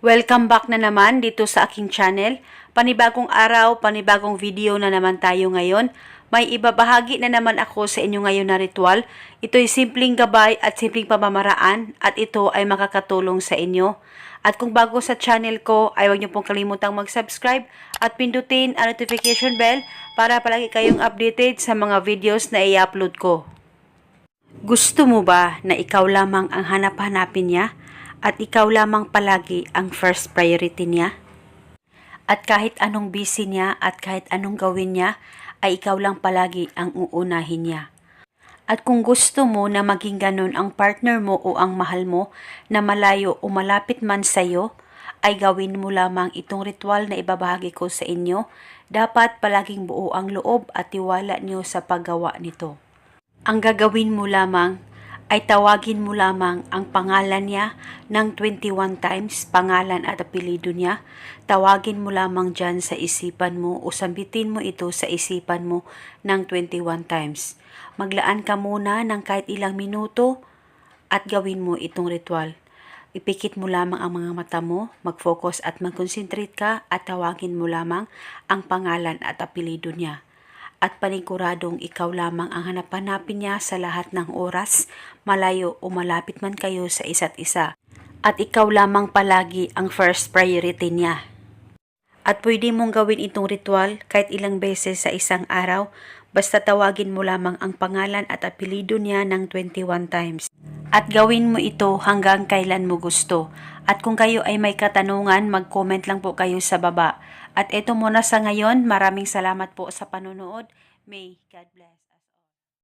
Welcome back na naman dito sa aking channel. Panibagong araw, panibagong video na naman tayo ngayon. May ibabahagi na naman ako sa inyo ngayon na ritual. Ito'y simpleng gabay at simpleng pamamaraan at ito ay makakatulong sa inyo. At kung bago sa channel ko, ay huwag niyo pong kalimutang mag-subscribe at pindutin ang notification bell para palagi kayong updated sa mga videos na i-upload ko. Gusto mo ba na ikaw lamang ang hanap-hanapin niya at ikaw lamang palagi ang first priority niya? At kahit anong busy niya at kahit anong gawin niya, ay ikaw lang palagi ang uunahin niya. At kung gusto mo na maging ganun ang partner mo o ang mahal mo na malayo o malapit man sa iyo, ay gawin mo lamang itong ritual na ibabahagi ko sa inyo. Dapat palaging buo ang loob at tiwala niyo sa paggawa nito. Ang gagawin mo lamang ay tawagin mo lamang ang pangalan niya ng 21 times, pangalan at apelido niya. Tawagin mo lamang dyan sa isipan mo o sambitin mo ito sa isipan mo ng 21 times. Maglaan ka muna ng kahit ilang minuto at gawin mo itong ritual. Ipikit mo lamang ang mga mata mo, mag-focus at mag-concentrate ka at tawagin mo lamang ang pangalan at apelido niya at paniguradong ikaw lamang ang hanap-hanapin niya sa lahat ng oras, malayo o malapit man kayo sa isa't isa. At ikaw lamang palagi ang first priority niya. At pwede mong gawin itong ritual kahit ilang beses sa isang araw, basta tawagin mo lamang ang pangalan at apelido niya ng 21 times. At gawin mo ito hanggang kailan mo gusto. At kung kayo ay may katanungan, mag-comment lang po kayo sa baba. At ito muna sa ngayon, maraming salamat po sa panonood. May God bless.